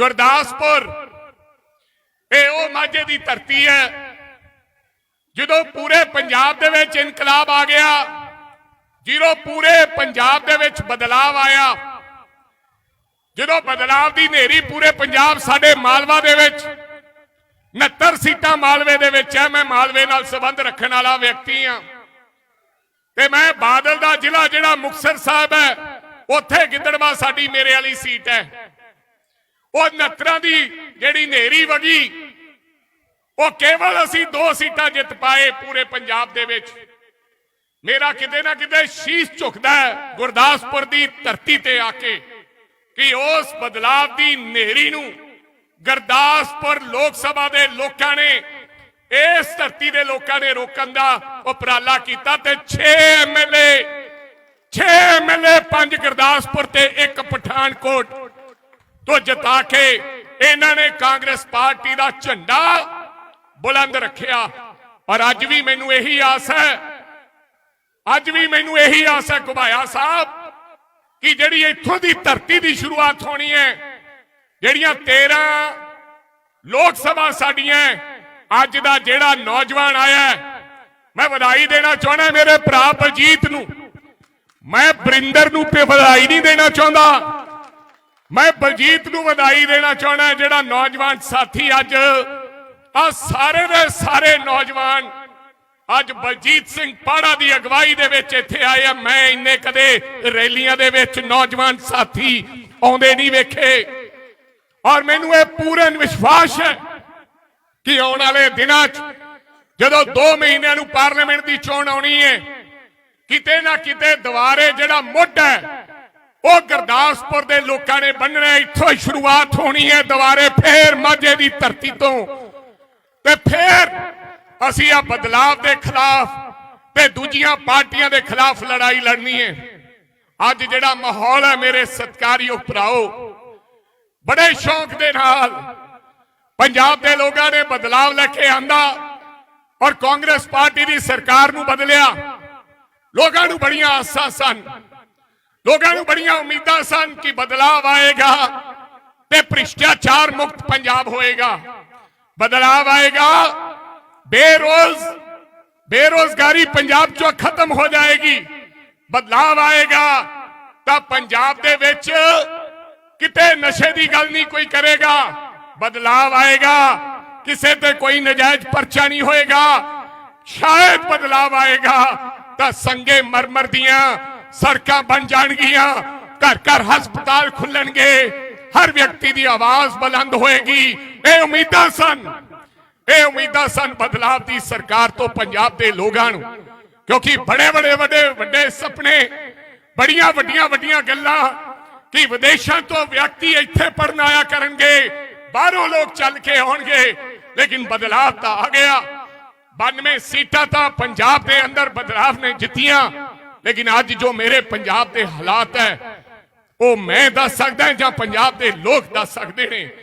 ਗੁਰਦਾਸਪੁਰ। ਇਹ ਉਹ ਮਾਝੇ ਦੀ ਧਰਤੀ ਹੈ, ਜਦੋਂ ਪੂਰੇ ਪੰਜਾਬ ਦੇ ਵਿੱਚ ਇਨਕਲਾਬ ਆ ਗਿਆ, ਜਦੋਂ ਪੂਰੇ ਪੰਜਾਬ ਦੇ ਵਿੱਚ ਬਦਲਾਵ ਆਇਆ, ਜਦੋਂ ਬਦਲਾਵ ਦੀ ਹਨੇਰੀ ਪੂਰੇ ਪੰਜਾਬ ਸਾਡੇ ਮਾਲਵਾ ਦੇ ਵਿੱਚ 69 ਸੀਟਾਂ ਮਾਲਵੇ ਦੇ ਵਿੱਚ ਹੈ, ਮੈਂ ਮਾਲਵੇ ਨਾਲ ਸੰਬੰਧ ਰੱਖਣ ਵਾਲਾ ਵਿਅਕਤੀ ਹਾਂ। ਤੇ ਮੈਂ ਬਾਦਲ ਦਾ ਜ਼ਿਲ੍ਹਾ ਜਿਹੜਾ ਮੁਕਤਸਰ ਸਾਹਿਬ ਹੈ, ਉੱਥੇ ਗਿੱਦੜਵਾ ਸਾਡੀ ਮੇਰੇ ਵਾਲੀ ਸੀਟ ਹੈ। ਉਹ 69 ਦੀ ਜਿਹੜੀ ਹਨੇਰੀ ਵਗੀ, ਉਹ ਕੇਵਲ ਅਸੀਂ ਦੋ ਸੀਟਾਂ ਜਿੱਤ ਪਾਏ ਪੂਰੇ ਪੰਜਾਬ ਦੇ ਵਿੱਚ। ਮੇਰਾ ਕਿਤੇ ਨਾ ਕਿਤੇ ਸ਼ੀਸ਼ ਝੁਕਦਾ ਹੈ ਗੁਰਦਾਸਪੁਰ ਦੀ ਧਰਤੀ ਤੇ ਆ ਕੇ ਕਿ ਉਸ ਬਦਲਾਵ ਦੀ ਹਨੇਰੀ ਨੂੰ ਗੁਰਦਾਸਪੁਰ ਲੋਕ ਸਭਾ ਦੇ ਲੋਕਾਂ ਨੇ, ਇਸ ਧਰਤੀ ਦੇ ਲੋਕਾਂ ਨੇ ਰੋਕਣ ਦਾ ਉਪਰਾਲਾ ਕੀਤਾ ਤੇ 6 ਐਮਐਲਏ 6 ਐਮਐਲਏ ਪੰਜ ਗੁਰਦਾਸਪੁਰ ਤੇ ਇੱਕ ਪਠਾਨਕੋਟ ਤੋਂ ਜਿਤਾ ਕੇ ਇਹਨਾਂ ਨੇ ਕਾਂਗਰਸ ਪਾਰਟੀ ਦਾ ਝੰਡਾ ਬੁਲੰਦ ਰੱਖਿਆ। ਔਰ ਅੱਜ ਵੀ ਮੈਨੂੰ ਇਹੀ ਆਸ ਹੈ, ਅੱਜ ਵੀ ਮੈਨੂੰ ਇਹੀ ਆਸ ਹੈ ਘੁਬਾਇਆ ਸਾਹਿਬ, ਕਿ ਜਿਹੜੀ ਇੱਥੋਂ ਦੀ ਧਰਤੀ ਦੀ ਸ਼ੁਰੂਆਤ ਹੋਣੀ ਹੈ, ਜਿਹੜੀਆਂ 13 ਲੋਕ ਸਭਾ ਸਾਡੀਆਂ, ਅੱਜ ਦਾ ਜਿਹੜਾ ਨੌਜਵਾਨ ਆਇਆ ਮੈਂ ਵਧਾਈ ਦੇਣਾ ਚਾਹਣਾ ਮੇਰੇ ਭਰਾ ਬਲਜੀਤ ਨੂੰ। ਮੈਂ ਬਰਿੰਦਰ ਨੂੰ ਤੇ ਵਧਾਈ ਨਹੀਂ ਦੇਣਾ ਚਾਹੁੰਦਾ। ਮੈਂ ਬਲਜੀਤ ਨੂੰ ਵਧਾਈ ਦੇਣਾ ਚਾਹਣਾ ਜਿਹੜਾ ਨੌਜਵਾਨ ਸਾਥੀ ਅੱਜ ਆ ਸਾਰੇ ਦੇ ਸਾਰੇ ਨੌਜਵਾਨ ਅੱਜ ਬਲਜੀਤ ਸਿੰਘ ਪਾੜਾ ਦੀ ਅਗਵਾਈ ਦੇ ਵਿੱਚ ਇੱਥੇ ਆਏ ਆ। ਮੈਂ ਇੰਨੇ ਕਦੇ ਰੈਲੀਆਂ ਦੇ ਵਿੱਚ ਨੌਜਵਾਨ ਸਾਥੀ ਆਉਂਦੇ ਨਹੀਂ ਵੇਖੇ। ਔਰ ਮੈਨੂੰ ਇਹ ਪੂਰਨ ਵਿਸ਼ਵਾਸ ਹੈ ਕਿ ਆਉਣ ਵਾਲੇ ਦਿਨਾਂ 'ਚ ਜਦੋਂ 2 ਮਹੀਨਿਆਂ ਨੂੰ ਪਾਰਲੀਮੈਂਟ ਦੀ ਚੋਣ ਆਉਣੀ ਹੈ, ਕਿਤੇ ਨਾ ਕਿਤੇ ਦੁਬਾਰੇ ਜਿਹੜਾ ਮੁੱਢ ਹੈ ਉਹ ਗੁਰਦਾਸਪੁਰ ਦੇ ਲੋਕਾਂ ਨੇ ਬੰਨਣਾ ਇੱਥੋਂ ਸ਼ੁਰੂਆਤ ਹੋਣੀ ਹੈ ਦੁਬਾਰੇ ਫੇਰ ਮਾਝੇ ਦੀ ਧਰਤੀ ਤੋਂ। ਤੇ ਫੇਰ ਅਸੀਂ ਆ ਬਦਲਾਵ ਦੇ ਖਿਲਾਫ ਤੇ ਦੂਜੀਆਂ ਪਾਰਟੀਆਂ ਦੇ ਖਿਲਾਫ ਲੜਾਈ ਲੜਨੀ ਹੈ। ਅੱਜ ਜਿਹੜਾ ਮਾਹੌਲ ਹੈ ਮੇਰੇ ਸਤਿਕਾਰਯੋਗ ਭਰਾਓ, ਬੜੇ ਸ਼ੌਂਕ ਦੇ ਨਾਲ ਪੰਜਾਬ ਦੇ ਲੋਕਾਂ ਨੇ ਬਦਲਾਵ ਲੈ ਕੇ ਆਂਦਾ ਔਰ ਕਾਂਗਰਸ ਪਾਰਟੀ ਦੀ ਸਰਕਾਰ ਨੂੰ ਬਦਲਿਆ। ਲੋਕਾਂ ਨੂੰ ਬੜੀਆਂ ਆਸਾਂ ਸਨ। ਲੋਕਾਂ ਨੂੰ ਬੜੀਆਂ ਉਮੀਦਾਂ ਸਨ ਕਿ ਬਦਲਾਵ ਆਏਗਾ ਤੇ ਭ੍ਰਿਸ਼ਟਾਚਾਰ ਮੁਕਤ ਪੰਜਾਬ ਹੋਏਗਾ। ਬਦਲਾਵ ਆਏਗਾ। ਬੇਰੋਜ਼, ਬੇਰੋਜ਼ਗਾਰੀ ਪੰਜਾਬ ਚੋਂ ਖਤਮ ਹੋ ਜਾਏਗੀ। ਬਦਲਾਵ ਆਏਗਾ ਤਾਂ ਪੰਜਾਬ ਦੇ ਵਿੱਚ ਕਿਤੇ ਨਸ਼ੇ ਦੀ ਗੱਲ ਨਹੀਂ ਕੋਈ ਕਰੇਗਾ। ਬਦਲਾਵ ਆਏਗਾ, ਕਿਸੇ ਤੇ ਕੋਈ ਨਜਾਇਜ਼ ਪਰਚਾ ਨਹੀਂ ਹੋਏਗਾ। ਸ਼ਾਇਦ ਬਦਲਾਵ ਆਏਗਾ ਤਾਂ ਸੰਗੇ ਮਰਮਰ ਦੀਆਂ ਸੜਕਾਂ ਬਣ ਜਾਣਗੀਆਂ, ਘਰ ਘਰ ਹਸਪਤਾਲ ਖੁੱਲਣਗੇ, ਹਰ ਵਿਅਕਤੀ ਦੀ ਆਵਾਜ਼ ਬੁਲੰਦ ਹੋਏਗੀ। ਇਹ ਉਮੀਦਾਂ ਸਨ। ਇਹ ਉਮੀਦਾਂ ਸਨ ਬਦਲਾਵ ਦੀ ਸਰਕਾਰ ਤੋਂ ਪੰਜਾਬ ਦੇ ਲੋਕਾਂ ਨੂੰ, ਕਿਉਂਕਿ ਬੜੇ ਬੜੇ ਵੱਡੇ ਵੱਡੇ ਸੁਪਨੇ, ਬੜੀਆਂ ਵੱਡੀਆਂ ਵੱਡੀਆਂ ਗੱਲਾਂ ਕਿ ਵਿਦੇਸ਼ਾਂ ਤੋਂ ਵਿਅਕਤੀ ਇੱਥੇ ਪੜਨ ਆਇਆ ਕਰਨਗੇ, ਬਾਹਰੋਂ ਲੋਕ ਚੱਲ ਕੇ ਆਉਣਗੇ, ਲੇਕਿਨ ਬਦਲਾਵ ਤਾਂ ਆ ਗਿਆ। 92 ਸੀਟਾਂ ਤਾਂ ਪੰਜਾਬ ਦੇ ਅੰਦਰ ਬਦਲਾਵ ਨੇ ਜਿੱਤੀਆਂ। ਲੇਕਿਨ ਅੱਜ ਜੋ ਮੇਰੇ ਪੰਜਾਬ ਦੇ ਹਾਲਾਤ ਹੈ, ਉਹ ਮੈਂ ਦੱਸ ਸਕਦਾ ਜਾਂ ਪੰਜਾਬ ਦੇ ਲੋਕ ਦੱਸ ਸਕਦੇ ਨੇ।